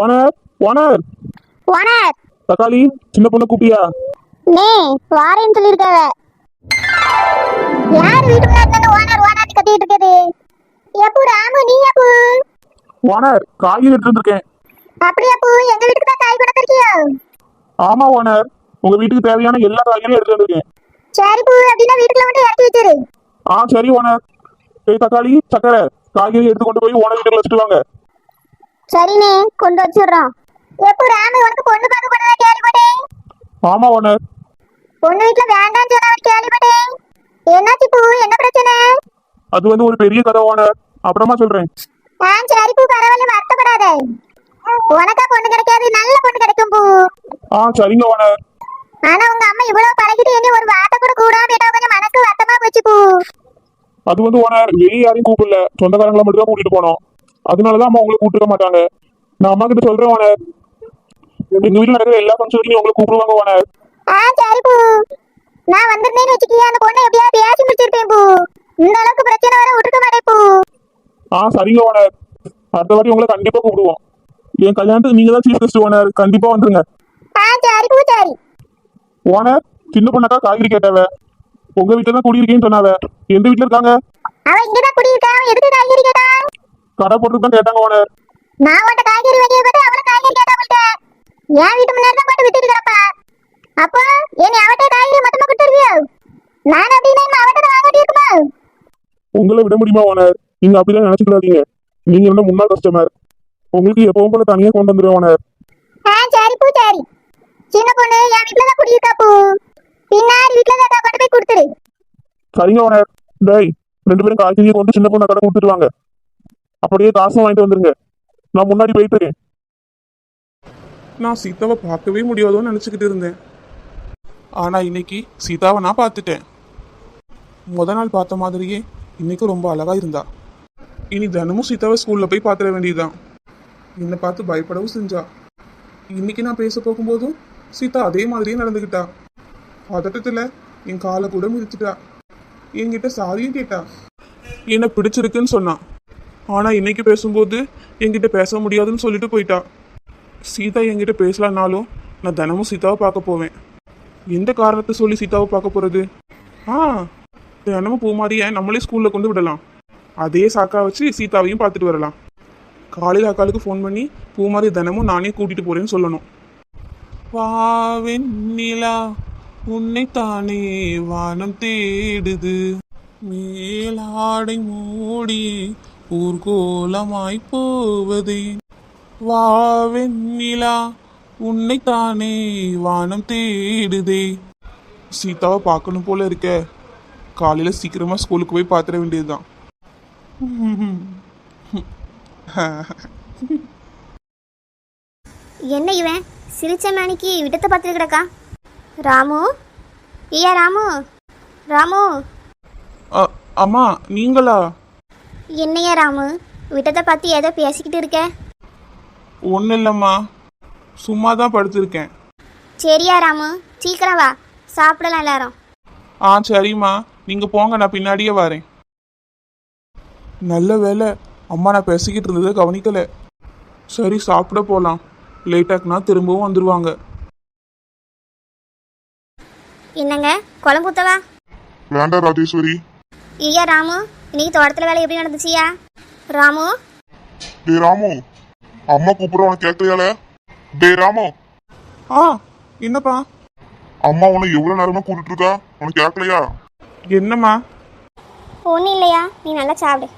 Owner owner owner தக்காளி சின்ன பொண்ணு கூப்பிட்டியா? நீ வாரேன்னு சொல்லியிருக்காவ. யார் வீட்டு முன்னாடி நின்னு ஓனர் ஓனர் கத்திட்டு இருக்குது? எப்போ ராமு நீ எப்போ ஓனர் காய் எடுத்து வந்திருக்கேன். அப்படி எப்போ எங்க வீட்டுக்கு தான் காய் கொண்டு வந்திருக்கியோ? ஆமா ஓனர் உங்க வீட்டுக்கு தேவையான எல்லா காய்கறியும் எடுத்து வந்திருக்கேன். சரி பூ அப்படின்னா வீட்டுக்குள்ள மட்டும் இறக்கி வச்சிரு. ஆ சரி ஓனர் ஏய் தக்காளி சக்கரை காய்கறி எடுத்து கொண்டு போய் ஓனர் வீட்டுக்கு வச்சுட்டு வாங்க. சரிண்ணே கொண்டு வச்சிடுறோம். எப்போ ராமு உனக்கு பொண்ணு பார்க்க போனதா கேள்விப்பட்டேன் ஆமா ஓனர் பொண்ணு வீட்டுல வேண்டாம்னு சொன்னவன் கேள்விப்பட்டேன் என்னாச்சு பூ? என்ன பிரச்சனை? அது வந்து ஒரு பெரிய கதை ஓனர். அப்புறமா சொல்றேன். ஆ சரி பூ பரவாயில்ல வருத்தப்படாத. உனக்கா பொண்ணு கிடைக்காது நல்ல பொண்ணு கிடைக்கும் பூ. ஆ சரிங்க ஓனர். ஆனா உங்க அம்மா இவ்வளவு பழகிட்டு என்ன ஒரு வார்த்தை கூட கூடாம போயிட்டா கொஞ்சம் மனசு வருத்தமா போச்சு பூ. அது வந்து ஓனர் வெளியே யாரையும் கூப்பிடல. சொந்தக்காரங்களை மட்டும் தான் கூட்டிட்டு போனோம். அதனாலதான் அம்மா உங்களை கூப்பிட்டுக்க மாட்டாங்க. நான் அம்மா கிட்ட சொல்றேன் ஓனர் எங்க வீட்டுல நடக்கிற எல்லா ஃபங்க்ஷனுக்கும் உங்களை கூப்பிடுவாங்க ஓனர் ஆ சரி பூ. நான் வந்திருந்தேன்னு வச்சுக்கிய அந்த பொண்ணை எப்படியாவது பேசி முடிச்சிருப்பேன் பூ. இந்த அளவுக்கு பிரச்சனை வர விட்டுருக்க மாட்டேன் பூ. ஆ சரிங்க ஓனர் அடுத்த வாட்டி உங்களை கண்டிப்பா கூப்பிடுவோம். என் கல்யாணத்துக்கு நீங்க தான் சீஃப் கெஸ்ட் ஓனர் கண்டிப்பா வந்துருங்க. ஆ சரி பூ சரி. ஓனர் சின்ன பொண்ணக்கா காய்கறி கேட்டாவ. உங்க வீட்டுல தான் குடியிருக்கேன்னு சொன்னாவ. எந்த வீட்டுல இருக்காங்க? அவ இங்கதான் குடியிருக்கா. அவன் எதுக்கு காய்கறி கேட்டா? கடை போட்டு தான் கேட்டாங்க ஓனர் நான் உன்ட்ட காய்கறி வாங்கிய பார்த்து அவளை காய்கறி கேட்டா உங்கள்ட்ட என் வீட்டு முன்னாடி தான் போட்டு விட்டுட்டு கிடப்பா. அப்போ என்னை அவட்ட காய்கறி மொத்தமா கொடுத்துருவியோ? நான் அப்படின்னா அவட்ட தான் வாங்கிட்டு இருக்குமா உங்களை விட முடியுமா ஓனர் நீங்க அப்படிலாம் நினைச்சுக்கிறாதீங்க நீங்க என்ன முன்னாள் கஸ்டமர் உங்களுக்கு எப்பவும் போல தனியா கொண்டு வந்துருவேன் ஓனர் ஆ சரி பூ சரி. சின்ன பொண்ணு என் வீட்டுல தான் குடியிருக்கா பூ. பின்னாடி வீட்டுல தான் கொண்டு போய் கொடுத்துரு சரிங்க ஓனர் டேய் ரெண்டு பேரும் காய்கறியை கொண்டு சின்ன பொண்ணை கடை கொடுத்துட்டு வாங்க. அப்படியே காசும் வாங்கிட்டு வந்துருங்க. நான் முன்னாடி போயிட்டு நான் சீதாவை பார்க்கவே முடியாதோன்னு நினச்சிக்கிட்டு இருந்தேன். ஆனால் இன்னைக்கு சீதாவை நான் பார்த்துட்டேன். முத நாள் பார்த்த மாதிரியே இன்னைக்கு ரொம்ப அழகா இருந்தா. இனி தினமும் சீதாவை ஸ்கூலில் போய் பார்த்துட வேண்டியதுதான். என்னை பார்த்து பயப்படவும் செஞ்சா. இன்னைக்கு நான் பேச போகும்போதும் சீதா அதே மாதிரியே நடந்துக்கிட்டா பதட்டத்தில் என் காலை கூட மிதிச்சிட்டா. என்கிட்ட சாரியும் கேட்டா. என்னை பிடிச்சிருக்குன்னு சொன்னான் ஆனால் இன்னைக்கு பேசும்போது என்கிட்ட பேச முடியாதுன்னு சொல்லிட்டு போயிட்டா. சீதா என்கிட்ட பேசலான்னாலும் நான் தினமும் சீதாவை பார்க்க போவேன். எந்த காரணத்தை சொல்லி சீதாவை பார்க்க போகிறது ஆ தினமும் பூமாரியை நம்மளே ஸ்கூலில் கொண்டு விடலாம். அதே சாக்கா வச்சு சீதாவையும் பார்த்துட்டு வரலாம். காலையில் அக்காளுக்கு ஃபோன் பண்ணி பூமாரி தினமும் நானே கூட்டிகிட்டு போகிறேன்னு சொல்லணும். வாவெண்ணிலா உன்னைத்தானே வானம் தேடுது. மேலாடை மூடி ஊர்கோலமாய் போவதே. வாவெண்ணிலா உன்னைத்தானே வானம் தேடுதே. சீதாவை பார்க்கணும் போல இருக்க. காலையில் சீக்கிரமாக ஸ்கூலுக்கு போய் பார்த்துட வேண்டியதுதான். என்ன இவன்? சிரிச்ச மேனிக்கு விட்டத்தை பார்த்துட்டு கிடக்கா? ராமு? ஐயா ராமு? ராமு? அம்மா நீங்களா? என்னையா ராமு? விட்டத்தை பார்த்து ஏதோ பேசிக்கிட்டு இருக்க? ஒன்றும் இல்லைம்மா. சும்மா தான் படுத்திருக்கேன். சரியா ராமு சீக்கிரம் வா. சாப்பிடலாம் எல்லாரும். ஆ சரிம்மா. நீங்கள் போங்க நான் பின்னாடியே வரேன். நல்ல வேலை அம்மா நான் பேசிக்கிட்டு இருந்ததை கவனிக்கலை. சரி சாப்பிட போகலாம் லேட்டாக்குனா திரும்பவும் வந்துடுவாங்க என்னங்க குழம்பு ஊத்தவா? வேண்டாம் ராஜேஸ்வரி. ஐயா ராமு இன்னைக்கு தோட்டத்தில் வேலை எப்படி நடந்துச்சியா? ராமு? டே ராமு அம்மா கூப்பிடுற உனக்கு கேட்கலையால டே ராமு. ஆ என்னப்பா? அம்மா உன்னை எவ்வளவு நேரமா கூப்பிட்டு இருக்கா? உனக்கு கேட்கலையா? என்னம்மா? ஒன்றும் இல்லையா? நீ நல்லா சாப்பிடு.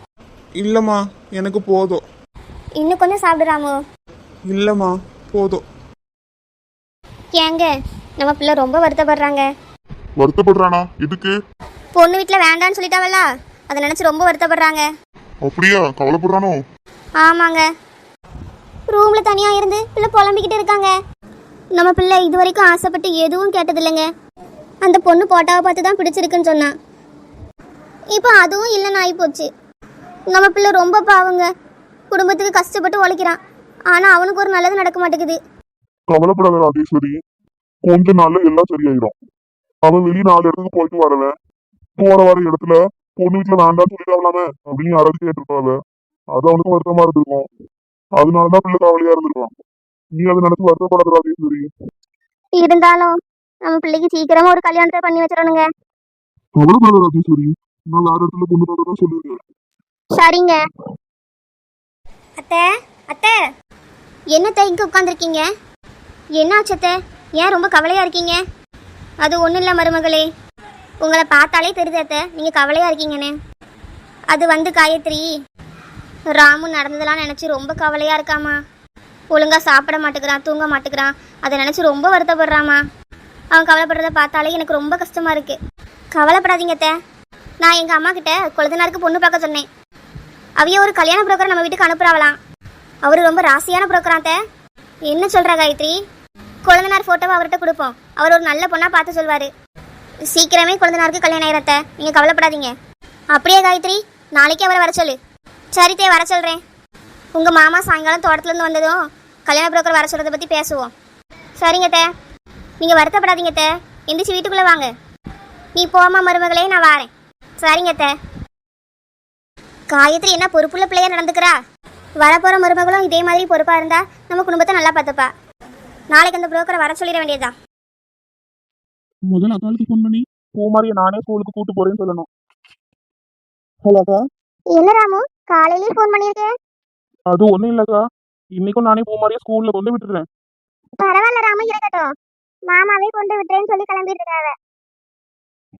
இல்லைம்மா எனக்கு போதும். இன்னும் கொஞ்சம் சாப்பிடு ராமு. இல்லைம்மா போதும். ஏங்க நம்ம பிள்ளை ரொம்ப வருத்தப்படுறாங்க. வருத்தப்படுறானா? இதுக்கு பொண்ணு வீட்டில் வேண்டான்னு சொல்லிட்டாவல்ல அதை நினச்சி ரொம்ப வருத்தப்படுறாங்க. அப்படியா? கவலைப்படுறானோ? ஆமாங்க. ரூமில் தனியாக இருந்து பிள்ளை புலம்பிக்கிட்டு இருக்காங்க. நம்ம பிள்ளை இது வரைக்கும் ஆசைப்பட்டு எதுவும் கேட்டதில்லைங்க. அந்த பொண்ணு போட்டாவை பார்த்து தான் பிடிச்சிருக்குன்னு சொன்னான் இப்போ அதுவும் இல்லைன்னு ஆகிப்போச்சு நம்ம பிள்ளை ரொம்ப பாவங்க. குடும்பத்துக்கு கஷ்டப்பட்டு உழைக்கிறான். ஆனால் அவனுக்கு ஒரு நல்லது நடக்க மாட்டேங்குது. கவலைப்படாத ராஜேஸ்வரி. கொஞ்ச நாள்ல எல்லாம் சரியாயிடும் அவன் வெளியே நாலு இடத்துக்கு போயிட்டு வரவன். போற வர இடத்துல பொண்ணு வீட்டுல வேண்டாம்னு சொல்லிட்டாங்களாமே அப்படின்னு யாராவது கேட்டிருப்பாங்க அது அவனுக்கு வருத்தமா இருந்திருக்கும். அதனாலதான் பிள்ளை கவலையா இருந்திருக்கான் நீ அதை நினைச்சு வருத்தப்படாத ராஜேஸ்வரி இருந்தாலும் நம்ம பிள்ளைக்கு சீக்கிரமா ஒரு கல்யாணத்தை பண்ணி வச்சிடணுங்க. கவலைப்படாத ராஜேஸ்வரி நான் வேற இடத்துல பொண்ணு பார்க்கறதா சொல்லிருக்கேன் சரிங்க. அத்தை அத்தை. என்னத்தை இங்கே உட்காந்துருக்கீங்க என்னாச்சு அத்தை? ஏன் ரொம்ப கவலையாக இருக்கீங்க? அது ஒன்றும் இல்லை மருமகளே. உங்களை பார்த்தாலே தெரிதத்த நீங்கள் கவலையாக இருக்கீங்கன்னு. அது வந்து காயத்ரி. ராமு நடந்ததெல்லாம் நினச்சி ரொம்ப கவலையாக இருக்காமா? ஒழுங்காக சாப்பிட மாட்டேங்கிறான் தூங்க மாட்டேங்கிறான். அதை நினச்சி ரொம்ப வருத்தப்படுறாமா? அவன் கவலைப்படுறத பார்த்தாலே எனக்கு ரொம்ப கஷ்டமாக இருக்குது கவலைப்படாதீங்க அத்தை. நான் எங்கள் அம்மா கிட்ட குழந்தைனாருக்கு பொண்ணு பார்க்க சொன்னேன். அவைய ஒரு கல்யாண புரோக்கரை நம்ம வீட்டுக்கு அனுப்புறாவலாம் அவர் ரொம்ப ராசியான புரோக்கராத்த என்ன சொல்கிறா காயத்ரி? குழந்தனார் ஃபோட்டோவை அவர்கிட்ட கொடுப்போம். அவர் ஒரு நல்ல பொண்ணாக பார்த்து சொல்வார். சீக்கிரமே குழந்தனாருக்கு கல்யாணம் ஆயிரத்த. நீங்கள் கவலைப்படாதீங்க. அப்படியே காயத்ரி நாளைக்கே அவரை வர சொல்லு. சரித்தே வர சொல்கிறேன் உங்கள் மாமா சாயங்காலம் தோட்டத்துலேருந்து வந்ததும் கல்யாண புரோக்கர் வர சொல்கிறத பற்றி பேசுவோம். சரிங்க தே. நீங்கள் வருத்தப்படாதீங்க தே. எந்திரிச்சு வீட்டுக்குள்ளே வாங்க. நீ போமா மருமகளே நான் வாரேன். சரிங்க தே. காயத்ரி என்ன பொறுப்புள்ள பிள்ளையா நடந்துக்கிறா? வரப்போகிற மருமகளும் இதே மாதிரி பொறுப்பாக இருந்தால் நம்ம குடும்பத்தை நல்லா பார்த்துப்பா. நாளைக்கு அந்த புரோக்கரை வர சொல்லிட வேண்டியதா முதல்ல அக்காளுக்கு ஃபோன் பண்ணி பூமாரியை நானே ஸ்கூலுக்கு கூட்டு போறேன்னு சொல்லணும். ஹலோ அக்கா. என்ன ராமு? காலையிலேயே ஃபோன் பண்ணியிருக்கேன் அது ஒண்ணும் இல்லக்கா இன்னைக்கும் நானே பூமாரியை ஸ்கூல்ல கொண்டு விட்டுறேன் பரவாயில்ல ராமு இருக்கட்டும். மாமாவே கொண்டு விட்டுறேன்னு சொல்லி கிளம்பிட்டு இருக்காங்க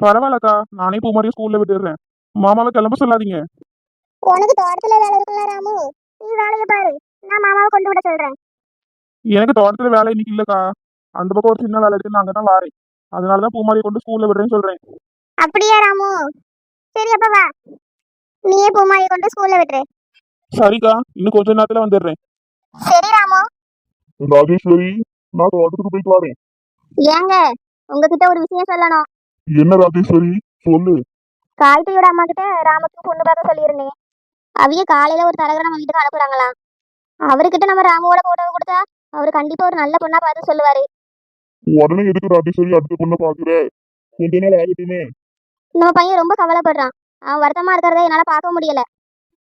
பரவாயில்லக்கா நானே பூமாரியை ஸ்கூல்ல விட்டுடுறேன். மாமாவை கிளம்ப சொல்லாதீங்க. உனக்கு தோட்டத்துல வேலை இருக்குல்ல ராமு? நீ வேலையை பாரு. நான் மாமாவை கொண்டு விட சொல்றேன். எனக்கு தோட்டத்துல வேலை இன்னைக்கு இல்லக்கா. அந்த பக்கம் ஒரு சின்ன வேலை இருக்கு. நான் அங்கதான் வாரேன். அதனாலதான் பூமாரியை கொண்டு ஸ்கூல்ல விடுறேன்னு சொல்றேன். அப்படியா ராமு? சரி அப்ப வா. நீயே பூமாயை கொண்டு ஸ்கூல்ல விட்டுரு. சரிக்கா இன்னும் கொஞ்ச நேரத்துல வந்துடுறேன். சரி ராமு. ராஜேஸ்வரி நான் தோட்டத்துக்கு போயிட்டு வரேன். ஏங்க உங்ககிட்ட ஒரு விஷயம் சொல்லணும். என்ன ராஜேஸ்வரி? சொல்லு. காயத்ரியோட அம்மா கிட்ட ராமுக்கு பொண்ணு பார்க்க சொல்லியிருந்தேன். அவிய காலையில ஒரு தரகரை நம்ம வீட்டுக்கு அனுப்புறாங்களாம். அவர்கிட்ட நம்ம ராமுவோட போட்டோ கொடுத்தா அவர் கண்டிப்பா ஒரு நல்ல பொண்ணா பார்த்து சொல்லுவாரு. உடனே எதுக்கு ராஜேஸ்வரி அடுத்த பொண்ணை பாக்குற கொஞ்ச நாள் ஆகட்டுமே. நம்ம பையன் ரொம்ப கவலைப்படுறான். அவன் வருத்தமா இருக்கிறத என்னால பார்க்க முடியல.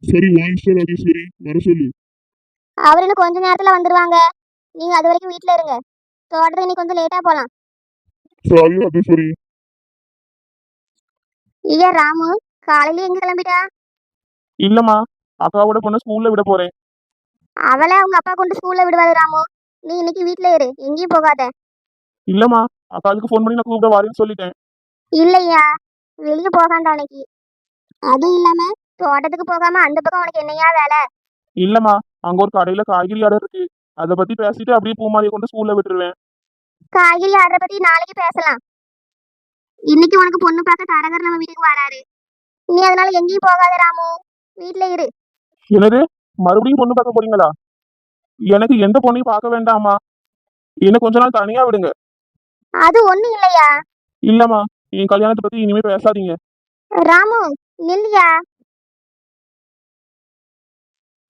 சரி வாங்கிச்ச ராஜேஸ்வரி வர சொல்லு. அவர் இன்னும் கொஞ்ச நேரத்துல வந்துருவாங்க. நீங்க அது வரைக்கும் வீட்ல இருங்க. தோட்டத்துக்கு இன்னைக்கு கொஞ்சம் லேட்டா போலாம். சரி. ராஜேஸ்வரி ஐயா ராமு காலையில எங்க கிளம்பிட்டா? இல்லம்மா அக்காவோட பொண்ணை ஸ்கூல்ல விட போறேன். அவளை அவங்க அப்பா கொண்டு ஸ்கூல்ல விடுவாரு ராமு. நீ இன்னைக்கு வீட்ல இரு எங்கேயும் போகாத. இல்லம்மா அக்காவுக்கு ஃபோன் பண்ணி நான் கூப்பிட வரேன்னு சொல்லிட்டேன். இல்லையா? வெளிய போகாண்டா அன்னைக்கு. அதுவும் இல்லாம தோட்டத்துக்கு போகாம அந்த பக்கம் உனக்கு என்னையா வேலை? இல்லம்மா அங்க ஒரு கடையில காய்கறி கடை இருக்கு. அதை பத்தி பேசிட்டு அப்படியே பூமாரியை கொண்டு ஸ்கூல்ல விட்டுருவேன். காய்கறி ஆடுற பத்தி நாளைக்கு பேசலாம். இன்னைக்கு உனக்கு பொண்ணு பார்க்க தரகர் நம்ம வீட்டுக்கு வராரு. நீ அதனால எங்கேயும் போகாத ராமு. வீட்ல இரு. என்னது? மறுபடியும் பொண்ணு பார்க்க போறீங்களா? எனக்கு எந்த பொண்ணையும் பார்க்க வேண்டாமா என்ன கொஞ்ச நாள் தனியா விடுங்க. அது ஒண்ணு இல்லையா? இல்லம்மா என் கல்யாணத்தை பத்தி இனிமே பேசாதீங்க. ராமு நில்லையா?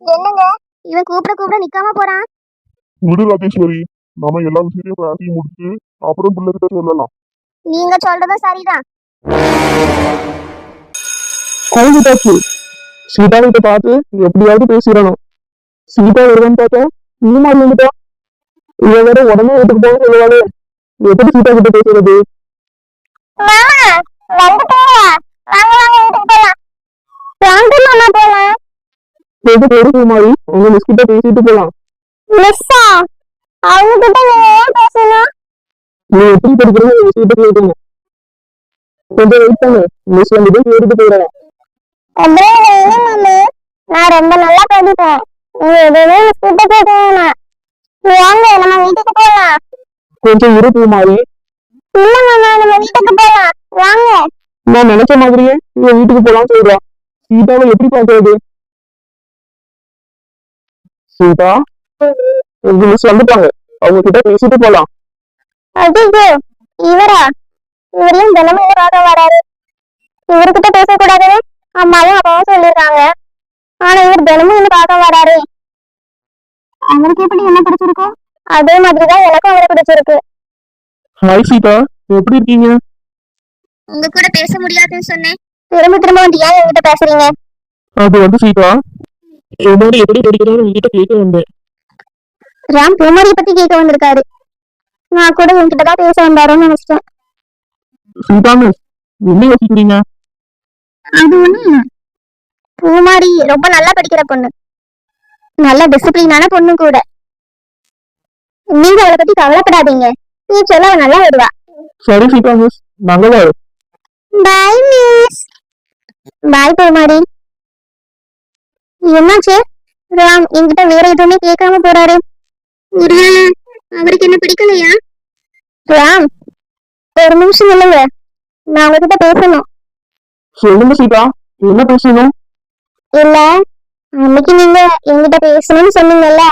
என்னங்க? இவன் கூப்பிட கூப்பிட நிக்காம போறான். விடு ராஜேஸ்வரி நாம எல்லா விஷயத்தையும் பேசி முடிச்சு அப்புறம் பிள்ளைகிட்ட சொல்லலாம். நீங்க சொல்றதும் சரிதான். குழந்தைட்டாச்சு சீதா கிட்ட பார்த்து எப்படியாவது பேசிடணும். சீதா வருவான்னு பார்த்தா இந்த மாதிரி வந்துட்டா இவ வேற உடனே வீட்டுக்கு போக சொல்லுவாளே. எப்படி சீதா கிட்ட பேசுறது? எது பேருக்கு மாதிரி உங்க மிஸ் கிட்ட பேசிட்டு போலாம். மிஸ்ஸா அவங்க கிட்ட நீங்க ஏன் பேசணும்? நீ எப்படி படிக்கிறது மிஸ் கிட்ட கேட்கணும் கொஞ்சம் வெயிட் பண்ணு. மிஸ் வந்துட்டு கேட்டுட்டு போயிடலாம். அப்படியே என்ன மாமா. நான் ரொம்ப நல்லா படிப்பேன். நீங்க எதுவுமே மிஸ் கிட்ட கேட்க வேணாம். வாங்க நம்ம வீட்டுக்கு போலாம். கொஞ்சம் போலாம். வாங்க. நான் நினைச்ச மாதிரியே? இவன் வீட்டுக்கு போலாம்னு சொல்றா. சீதாவை எப்படி பாக்குறது சீதா? உங்க மிஸ் வந்துட்டாங்க. அவங்க கிட்ட பேசிட்டு போலாம். இவரா? இவரையும் தினமும் பார்க்க வராரு இவர்கிட்ட பேசக்கூடாதுன்னு அம்மாவும் அப்பாவும் சொல்லியிருக்காங்க. ஆனா இவர் தினமும் என்ன பார்க்க வராரு அவருக்கு எப்படி என்ன பிடிச்சிருக்கோ அதே மாதிரிதான் எனக்கும் அவரை பிடிச்சிருக்கு. ஹாய் சீதா எப்படி இருக்கீங்க? உங்க கூட பேச முடியாதுன்னு சொன்னேன். திரும்ப திரும்ப வந்து ஏன் என்கிட்ட பேசுறீங்க? அது வந்து சீதா என்னோட எப்படி படிக்கிறான்னு உங்ககிட்ட கேட்க வந்தேன். ராம் பூமாரியை பத்தி கேட்க வந்திருக்காரு. நான் கூட உன்கிட்ட தான் பேச வந்தாரோன்னு நினைச்சிட்டேன். சீதா மிஸ் என்ன யோசிக்கிறீங்க? அது ஒண்ணும் இல்ல பூமாரி ரொம்ப நல்லா படிக்கிற பொண்ணு. நல்ல டிசிப்ளினான பொண்ணு கூட. நீங்க அவளை பத்தி கவலைப்படாதீங்க. நீ சொல்ல அவ நல்லா வருவா. சரி சீதா மிஸ் நாங்க வரோம் பாய் மிஸ் பாய் பூமாரி. என்னாச்சு? ராம் என்கிட்ட வேற எதுவுமே கேட்காம போறாரு. ஒருவேளை அவருக்கு என்ன பிடிக்கலையா? ராம் ஒரு நிமிஷம் இல்லைங்க நான் உங்ககிட்ட பேசணும். சொல்லுங்க சீதா. என்ன பேசணும்? இல்ல அன்னைக்கு நீங்க என்கிட்ட பேசணும்னு சொன்னீங்கல்ல.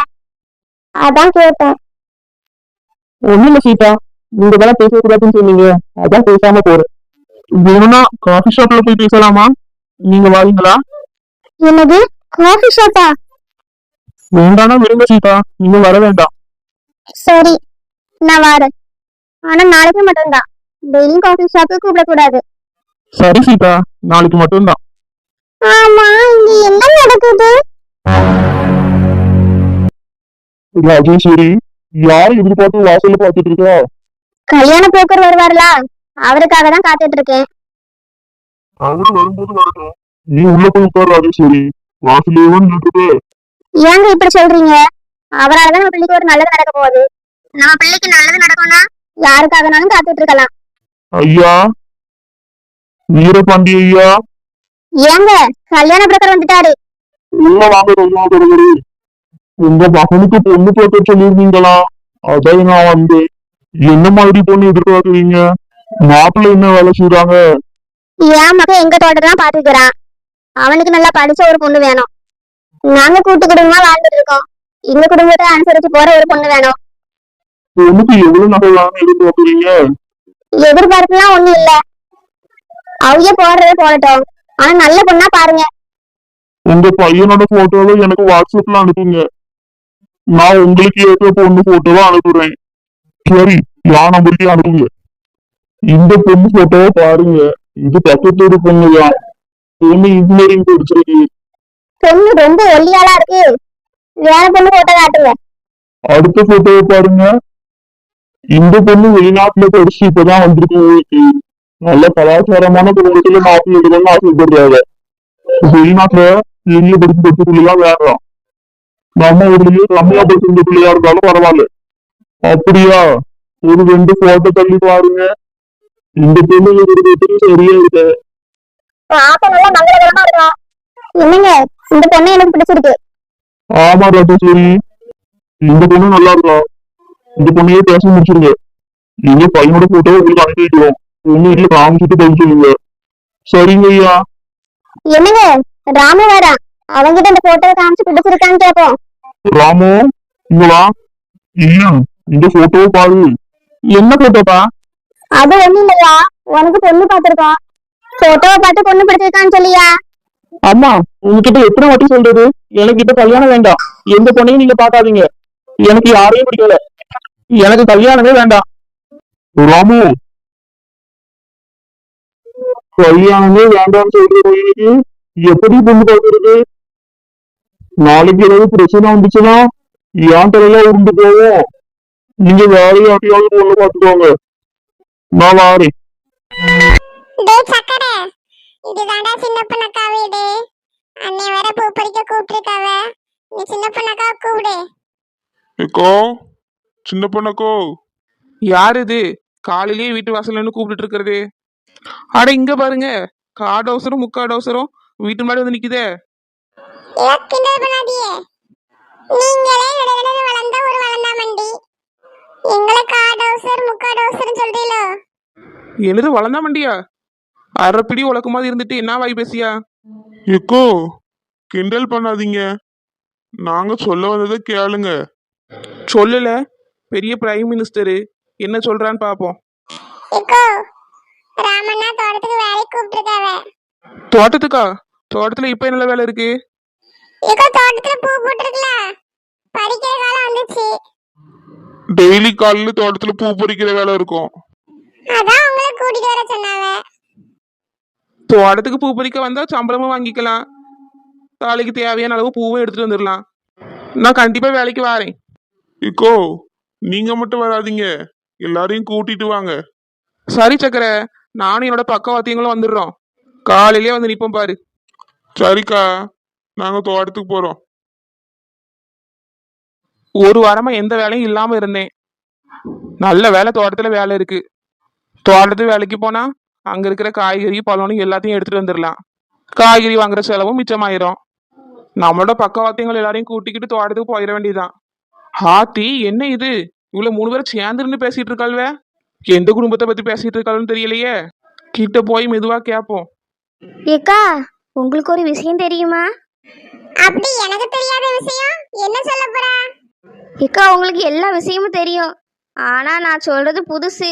அதான் கேட்டேன். ஒண்ணும் இல்ல சீதா. நீங்க தானே பேசக்கூடாதுன்னு சொன்னீங்க. அதான் பேசாம போறேன். வேணும்னா காஃபி ஷாப்ல போய் பேசலாமா? நீங்க வாரீங்களா? என்னது? காஃபி ஷாப்பா வேண்டாம்னா விடுங்க சீதா. நீங்க வர வேண்டாம். சரி. நான் வரேன். ஆனா நாளைக்கு மட்டும்தான். டெய்லியும் காஃபி ஷாப்புக்கு கூப்பிடக்கூடாது. சரி சீதா. நாளைக்கு மட்டும்தான். ஆமா இங்க என்ன நடக்குது? ராஜேஸ்வரி. யாரை எதிர்பார்த்து வாசல்ல பாத்துட்டு இருக்கா? கல்யாண போக்கர் வருவார்ல அவருக்காக தான் காத்துட்டு இருக்கேன். அவரு வரும்போது வரட்டும். நீ உள்ள போய் உட்கார் ராஜேஸ்வரி வாசலே நின்று ஏங்க இப்படி சொல்றீங்க? அவரால தான் நம்ம பிள்ளைக்கு ஒரு நல்லது நடக்க போகுது. நம்ம பிள்ளைக்கு நல்லது நடக்கும்னா யாருக்காகனாலும் காத்துட்டு இருக்கலாம். ஐயா வீரபாண்டி ஐயா. ஏங்க கல்யாண பிரக்கர் வந்துட்டாரு. உள்ள வாங்க உங்க மகனுக்கு பொண்ணு பார்க்க சொல்லியிருந்தீங்களா? அதான் நான் வந்தேன் என்ன மாதிரி பொண்ணு எதிர்பார்க்குறீங்க? மாப்பிள்ளை என்ன வேலை செய்றாங்க? என் மகன் எங்க தோட்டத்தான் பாத்துக்கிறான் அவனுக்கு நல்லா படிச்ச ஒரு பொண்ணு வேணும். நாங்க கூட்டு குடும்பமா வாழ்ந்துட்டு இருக்கோம். எங்க குடும்பத்தை அனுசரிச்சு போற ஒரு பொண்ணு வேணும். பொண்ணுக்கு எவ்வளவு நகை வேணும் எதிர்பார்க்குறீங்க? எதிர்பார்ப்புலாம் ஒண்ணும் இல்ல. அவங்க போடுறதே போடட்டும். ஆனா நல்ல பொண்ணா பாருங்க. உங்க பையனோட போட்டோவை எனக்கு வாட்ஸ்அப்ல அனுப்புங்க. நான் உங்களுக்கு ஏற்ற பொண்ணு போட்டோவை அனுப்புறேன். சரி என் நம்பருக்கே அனுப்புங்க? இந்த பொண்ணு போட்டோவை பாருங்க. இது பக்கத்து ஒரு பொண்ணு தான். பொண்ணு இன்ஜினியரிங் படிச்சிருக்கு. பொண்ணு ரொம்ப ஒல்லியாளா இருக்கு. வேற பொண்ணு போட்டோ காட்டுங்க. அடுத்த போட்டோவை பாருங்க. இந்த பொண்ணு வெளிநாட்டுல படிச்சு இப்பதான் வந்திருக்கு ஊருக்கு நல்ல கலாச்சாரமான குடும்பத்துல மாப்பிள்ளை எடுக்கணும்னு ஆசைப்படுறாங்க. வெளிநாட்டுல பெரிய படிப்பு பிள்ளையா வேண்டாம். நம்ம ஊர்லயே கம்மியா படிச்சிருந்த பிள்ளையா இருந்தாலும் பரவாயில்ல. அப்படியா? ஒரு ரெண்டு போட்டோ தள்ளி பாருங்க. இந்த பொண்ணு இருக்கிறதுக்கு சரியா இருக்கு? என்னங்க இந்த பொண்ணு எனக்கு பிடிச்சிருக்கு. ஆமா ராஜேஸ்வரி. இந்த பொண்ணு நல்லா இருக்கா? இந்த பொண்ணையே பேச முடிச்சிருங்க. நீங்க பையனோட போட்டோ உங்களுக்கு அனுப்பி வைக்கிறோம். பொண்ணு வீட்டுல காமிச்சிட்டு பதில் சொல்லுங்க. சரிங்க ஐயா. என்னங்க ராமு வரா அவங்கிட்ட இந்த போட்டோவை காமிச்சு பிடிச்சிருக்கான்னு கேட்போம். ராமு இங்க வா ஐயா இந்த போட்டோவை பாரு. என்ன போட்டோப்பா அது ஒண்ணும் இல்லையா? உனக்கு பொண்ணு பாத்திருக்கோம் போட்டோவை பார்த்து பொண்ணு பிடிச்சிருக்கான்னு சொல்லியா? அம்மா உங்ககிட்ட எத்தனை வாட்டி சொல்றது? எனக்கு இப்ப கல்யாணம் வேண்டாம். எந்த பொண்ணையும் நீங்க பாக்காதீங்க எனக்கு யாரையும் பிடிக்கல. எனக்கு கல்யாணமே வேண்டாம். ராமு. கல்யாணமே வேண்டாம்னு சொல்ற பையனுக்கு எப்படி பொண்ணு பார்க்கறது? நாளைக்கு ஏதாவது பிரச்சனை வந்துச்சுன்னா ஏன் தலையில உருண்டு போவோம். நீங்க வேற யார்ட்டையாவது பொண்ணு பார்த்துக்கோங்க. நான் வாரேன். டேய் சக்கரை இதுதான்டா சின்ன பொண்ணக்கா வீடு. அன்னை வேற பூ பறிக்க கூப்பிட்டுருக்காவ. நீ சின்ன பொண்ணக்கா கூப்பிடு. ஏக்கோ சின்ன பொண்ணக்கோ யார் இது? காலையிலேயே வீட்டு வாசல்ல கூப்பிட்டு இருக்கிறது அட இங்க பாருங்க காடு அவசரம் முக்காடு அவசரம் வீட்டு முன்னாடி வந்து நிக்குதே. கிண்டல் பண்ணாதியே நீங்களே நடுநடுன்னு வளர்ந்த ஒரு வளர்ந்தா மண்டி எங்களை முக்காடவுசர்னு சொல்றீங்களோ? என்னது வளர்ந்தா மண்டியா அரைப்பிடி உலக்கு மாதிரி இருந்துட்டு என்ன வாய் பேசியா? எக்கோ கிண்டல் பண்ணாதீங்க. நாங்க சொல்ல வந்ததை கேளுங்க. சொல்லல. பெரிய பிரைம் மினிஸ்டரு என்ன சொல்றான்னு பாப்போம். இக்கோ ராமண்ணா தோட்டத்துக்கு வேலைக்கு கூப்பிட்டுருக்காவ. தோட்டத்துக்கா? தோட்டத்துல இப்ப என்ன வேலை இருக்கு? இக்கோ தோட்டத்துல பூ போட்டிருக்கல? பறிக்கிற காலம் வந்துச்சு. டெய்லி காலையில தோட்டத்துல பூ பறிக்கிற வேலை இருக்கும். அதான் உங்களை கூட்டிட்டு வர சொன்னாவ தோட்டத்துக்கு பூ பறிக்க வந்தா சம்பளமும் வாங்கிக்கலாம். தாலிக்கு தேவையான அளவு பூவும் எடுத்துட்டு வந்துடலாம். நான் கண்டிப்பா வேலைக்கு வரேன். இக்கோ நீங்க மட்டும் வராதீங்க. எல்லாரையும் கூட்டிட்டு வாங்க. சரி சக்கர நானும் என்னோட பக்கவாத்தியங்களும் வந்துடுறோம். காலையிலே வந்து நிப்போம் பாரு. சரிக்கா. நாங்க தோட்டத்துக்கு போறோம். ஒரு வாரமா எந்த வேலையும் இல்லாம இருந்தேன். நல்ல வேலை தோட்டத்துல வேலை இருக்கு. தோட்டத்து வேலைக்கு போனா அங்க இருக்கிற காய்கறி பழம் எல்லாத்தையும் எடுத்துட்டு வந்துடலாம். காய்கறி வாங்குற செலவும் மிச்சமாயிரும். நம்மளோட பக்கவாத்தியங்கள் எல்லாரையும் கூட்டிக்கிட்டு தோட்டத்துக்கு போயிட வேண்டியதுதான். ஹாத்தி என்ன இது? இவ்வளவு மூணு பேரும் சேர்ந்துருந்து பேசிட்டு இருக்காள்வே? எந்த குடும்பத்தை பத்தி பேசிட்டு இருக்காளுன்னு தெரியலையே. கிட்ட போய் மெதுவா கேட்போம் ஏக்கா உங்களுக்கு ஒரு விஷயம் தெரியுமா? அப்படி எனக்கு தெரியாத விஷயம். என்ன சொல்ல போற? ஏக்கா உங்களுக்கு எல்லா விஷயமும் தெரியும். ஆனா நான் சொல்றது புதுசு.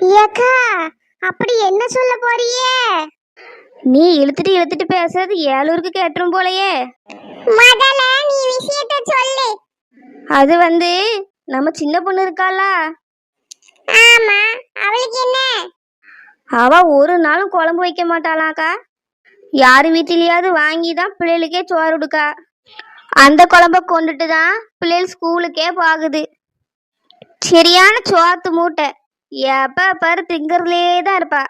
ஏக்கா அப்படி என்ன சொல்ல போறியே? நீ இழுத்துட்டு இழுத்துட்டு பேசுறது ஏழூருக்கு கேட்டுரும் போலயே. முதல்ல நீ விஷயத்த சொல்லு. அது வந்து நம்ம சின்ன பொண்ணு இருக்காளா. ஆமா அவளுக்கு என்ன? அவ ஒரு நாளும் குழம்பு வைக்க மாட்டாளாக்கா. யார் வீட்டிலேயாவது வாங்கி தான் பிள்ளைகளுக்கே சோறு கொடுக்கா. அந்த குழம்ப கொண்டுட்டு தான் பிள்ளைகள் ஸ்கூலுக்கே போகுது. சரியான சோத்து மூட்டை. எப்ப பாரு திங்கறதுலே தான் இருப்பா.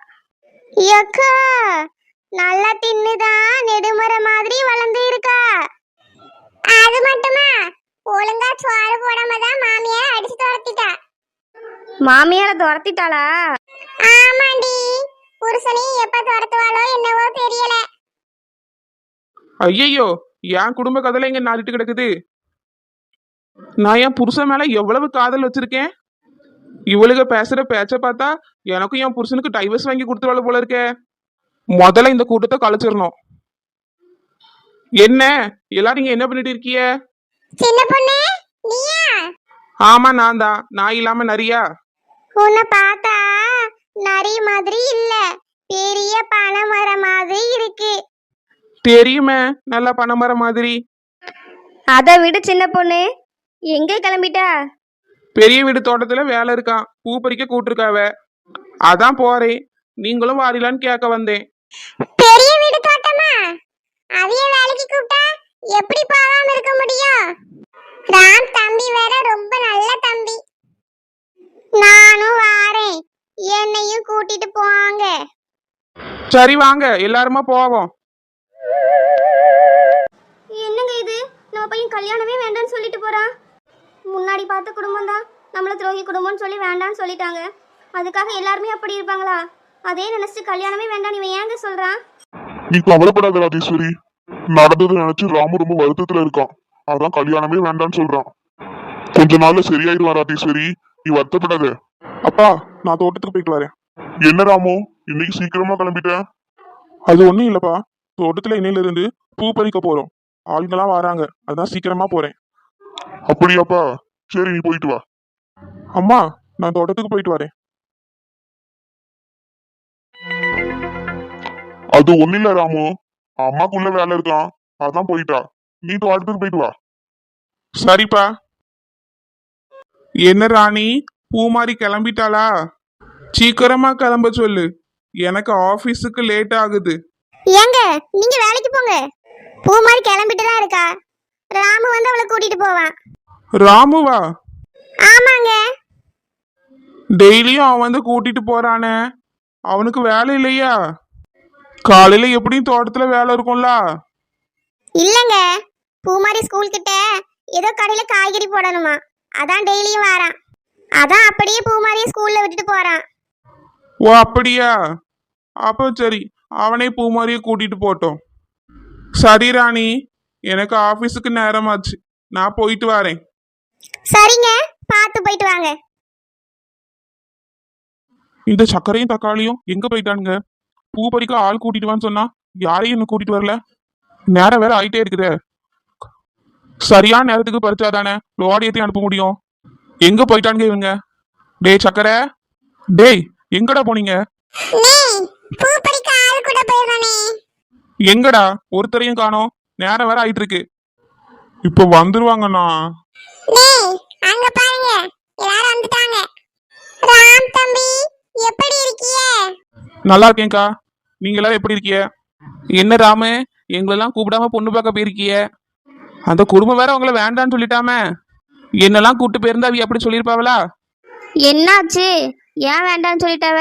ஏக்கா நல்லா தின்னுதான் நெடுமுற மாதிரி வளர்ந்து இருக்கா. அது மட்டுமா? ஒழுங்கா சோறு போடாம தான் மாமியார் அடிச்சு துரத்திட்டா. மாமியார துரத்திட்டாளா? ஆமாண்டி. புருஷனையும் எப்ப துரத்துவாளோ என்னவோ தெரியல. ஐயையோ என் குடும்ப கதையில இங்க நாடிட்டு கிடக்குது. நான் என் புருஷன் மேல எவ்வளவு காதல் வச்சிருக்கேன்? இவளுக பேசுற பேச்ச பார்த்தா எனக்கும் என் புருஷனுக்கு டைவர்ஸ் வாங்கி கொடுத்துருவாள் போல இருக்கே. முதல்ல இந்த கூட்டத்தை கலைச்சிடணும். என்ன? எல்லாரும் இங்க என்ன பண்ணிட்டு இருக்கீங்க சின்ன பொண்ணு நீயா? ஆமா நான் தான். நான் இல்லாம நரியா? உன்னை பார்த்தா நரி மாதிரி இல்ல. பெரிய பனைமரம் மாதிரி இருக்கு. தெரியுமே நல்லா பணமர மாதிரி. அதை விட சின்ன பொண்ணு. எங்க கிளம்பிட்டா? பெரிய வீடு தோட்டத்துல வேலை இருக்கான். பூ பறிக்க கூட்டிருக்காவ அதான் போறேன். நீங்களும் வாரிலான்னு கேட்க வந்தேன். பெரிய வீடு தோட்டமா? அவிய வேலைக்கு கூப்பிட்டா? எப்படி போகாம இருக்க முடியும் ராம் தம்பி வேற ரொம்ப நல்ல தம்பி நானும் வாரேன் என்னையும் கூட்டிட்டு போவாங்க. சரி வாங்க எல்லாருமா போவோம். என்னங்க இது? நம்ம பையன் கல்யாணமே வேண்டாம்னு சொல்லிட்டு போறான். முன்னாடி பார்த்த குடும்பம் தான். நம்மள துரோகி குடும்பம்னு சொல்லி வேண்டாம்னு சொல்லிட்டாங்க. அதுக்காக எல்லாருமே அப்படி இருப்பாங்களா? அதே நினைச்சு கல்யாணமே வேண்டாம் இவன் ஏங்க சொல்றான்? நீ கவலைப்படாத ராஜேஸ்வரி. நடந்தது நினைச்சு ராமு ரொம்ப வருத்தத்துல இருக்கான். அதான் கல்யாணமே வேண்டாம்னு சொல்றான். கொஞ்ச நாள்ல சரியாயிடுவான் ராஜேஸ்வரி. நீ வருத்தப்படாத. அப்பா நான் தோட்டத்துக்கு போயிட்டு வரேன். என்ன ராமு இன்னைக்கு சீக்கிரமா கிளம்பிட்ட? அது ஒண்ணும் இல்லப்பா. தோட்டத்துல இன்னையில இருந்து பூ பறிக்க போறோம். ஆளுங்கெல்லாம் வராங்க. அதான் சீக்கிரமா போறேன். அப்படியாப்பா? சரி நீ போயிட்டு வா. அம்மா நான் தோட்டத்துக்கு போயிட்டு வரேன். அது ஒண்ணு இல்ல ராமு. அம்மாக்குள்ள வேலை இருக்கான். அதான் போயிட்டா. நீ தோட்டத்துக்கு போயிட்டு வா. சரிப்பா. என்ன ராணி? பூமாரி கிளம்பிட்டாளா? சீக்கிரமா கிளம்ப சொல்லு. எனக்கு ஆபீஸுக்கு லேட் ஆகுது. ஏங்க நீங்க வேலைக்கு போங்க. பூ மாதிரி கிளம்பிட்டு தான் இருக்கா. ராமு வந்து அவளை கூட்டிட்டு போவான். ராமுவா? ஆமாங்க. டெய்லியும் அவன் வந்து கூட்டிட்டு போறானே. அவனுக்கு வேலை இல்லையா? காலையில எப்படியும் தோட்டத்துல வேலை இருக்கும்ல? இல்லங்க. பூமாரி ஸ்கூல் கிட்ட ஏதோ கடையில காய்கறி போடணுமா. அதான் டெய்லியும் வாரான். அதான் அப்படியே பூமாரியை ஸ்கூல்ல விட்டுட்டு போறான். ஓ அப்படியா? அப்போ சரி அவனே பூமாரியை கூட்டிட்டு போட்டோம். சரி ராணி. எனக்கு ஆபீஸுக்கு நேரமாச்சு. நான் போயிட்டு வரேன். சரிங்க பார்த்து போயிட்டு வாங்க. இந்த சர்க்கரையும் தக்காளியும் எங்க போயிட்டானுங்க? பூ பறிக்க ஆள் கூட்டிட்டு வான்னு சொன்னா யாரையும் இன்னும் கூட்டிட்டு வரல? நேரம் வேற ஆயிட்டே இருக்குதே. சரியான நேரத்துக்கு பறிச்சாதானே லோடியத்தையும் அனுப்ப முடியும்? எங்க போயிட்டானுங்க இவங்க? டேய் சக்கரை டேய் எங்கடா போனீங்க? எங்கடா? ஒருத்தரையும் காணோம். நேரம் வேற ஆயிட்டு இருக்கு இப்ப வந்துருவாங்கண்ணா. டேய் அங்க பாருங்க. எல்லாரும் வந்துட்டாங்க. ராம் தம்பி எப்படி இருக்கியே? நல்லா இருக்கேன்க்கா. நீங்க எல்லாரும் எப்படி இருக்கீங்க என்ன ராமு? எங்களெல்லாம் கூப்பிடாம பொண்ணு பார்க்க போயிருக்கிய? அந்த குடும்பம் வேற உங்களை வேண்டான்னு சொல்லிட்டாமே. என்னெல்லாம் கூட்டு போயிருந்தா அவ அப்படி சொல்லியிருப்பாவளா? என்னாச்சு? ஏன் வேண்டாம்னு சொல்லிட்டாவ?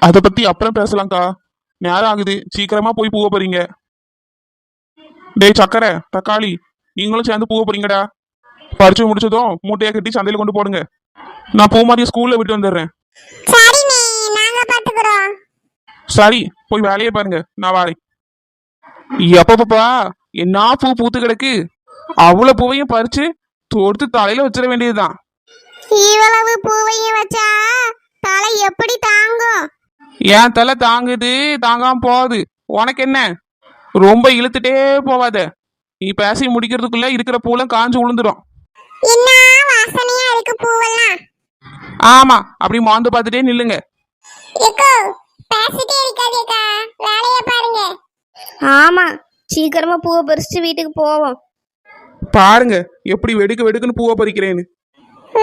அதை பத்தி அப்புறம் பேசலாம்க்கா. நேரம் ஆகுது. சீக்கிரமா போய் பூவ போறீங்க. டேய் சக்கரை தக்காளி நீங்களும் சேர்ந்து பூவ போறீங்கடா. பறிச்சு முடிச்சதும் மூட்டையை கட்டி சந்தையில கொண்டு போடுங்க. நான் பூ மாதிரி ஸ்கூல்ல விட்டு வந்துடுறேன். சரிண்ணே நாங்க பாத்துக்கிறோம். சரி போய் வேலையை பாருங்க. நான் வாரேன். எப்பப்பா என்ன பூ பூத்து கிடக்கு? அவ்வளவு பூவையும் பறிச்சு தொடுத்து தலையில வச்சிட வேண்டியதுதான். இவ்வளவு பூவையும் வச்சா தலை எப்படி தாங்கும்? என் தலை தாங்குது தாங்காம போகுது. உனக்கு என்ன ரொம்ப இழுத்துட்டே போவாத. நீ பேசி முடிக்கிறதுக்குள்ள இருக்கிற பூலாம் காஞ்சு விழுந்துடும் என்ன வாசனையா இருக்கு பூவெல்லாம்? ஆமா அப்படி மாந்து பார்த்துட்டே நில்லுங்க. ஏக்கோ பேசிட்டே இருக்காதேக்கா வேலைய பாருங்க. ஆமா சீக்கிரமா பூவை பறிச்சுட்டு வீட்டுக்கு போவோம். பாருங்க எப்படி வெடுக்கு வெடுக்குன்னு பூவை பறிக்கிறேன்னு.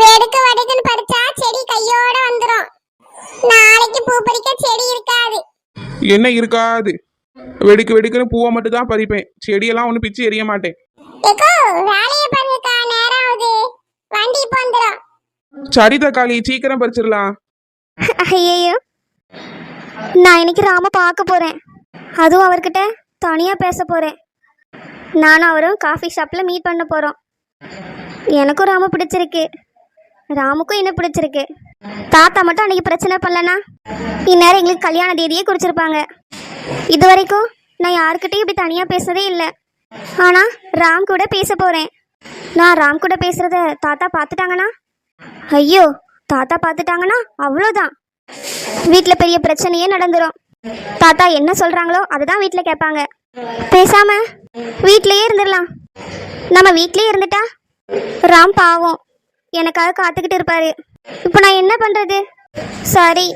வெடுக்க வடுக்குன்னு பறிச்சா செடி கையோட வந்துரும். நாளைக்கு பூ பறிக்க செடி இருக்காது. என்ன இருக்காது? வெடுக்கு வெடுக்குன்னு பூவை மட்டும் தான் பறிப்பேன். செடியெல்லாம் ஒன்றும் பிச்சு எறிய மாட்டேன். ஏக்கோ வேலைய பாருங்கக்கா நேரம் ஆகுது. வண்டி இப்போ வந்துரும். சரி தக்காளி சீக்கிரம் பறிச்சிடலாம். ஐயோ நான் இன்னைக்கு ராம பார்க்க போறேன். அதுவும் அவர்கிட்ட தனியா பேச போறேன். நானும் அவரும் காஃபி ஷாப்ல மீட் பண்ண போறோம். எனக்கும் ராம பிடிச்சிருக்கு. ராமுக்கும் என்ன பிடிச்சிருக்கு. தாத்தா மட்டும் அன்னைக்கு பிரச்சனை பண்ணலனா இந்நேரம் எங்களுக்கு கல்யாண தேதியே குறிச்சிருப்பாங்க. இது வரைக்கும் நான் யாருக்கிட்டையும் இப்படி தனியாக பேசுறதே இல்லை. ஆனால் ராம் கூட பேச போகிறேன் நான் ராம் கூட பேசுகிறத தாத்தா பார்த்துட்டாங்கண்ணா ஐயோ தாத்தா பார்த்துட்டாங்கன்னா அவ்வளோதான் வீட்டில் பெரிய பிரச்சனையே நடந்துரும். தாத்தா என்ன சொல்கிறாங்களோ அதை தான் வீட்டில் கேட்பாங்க. பேசாமல் வீட்டிலையே இருந்துடலாம் நம்ம வீட்லேயே இருந்துட்டா ராம் பாவம். எனக்காக காத்துக்கிட்டு இருப்பாரு. இப்போ நான் என்ன பண்றது? சரி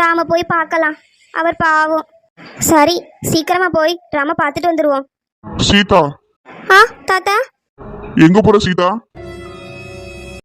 ராம போய் பார்க்கலாம். அவர் பாவம். சரி சீக்கிரமா போய் ராம பார்த்துட்டு வந்துருவோம். சீதா. ஆ தாத்தா? எங்க போற சீதா?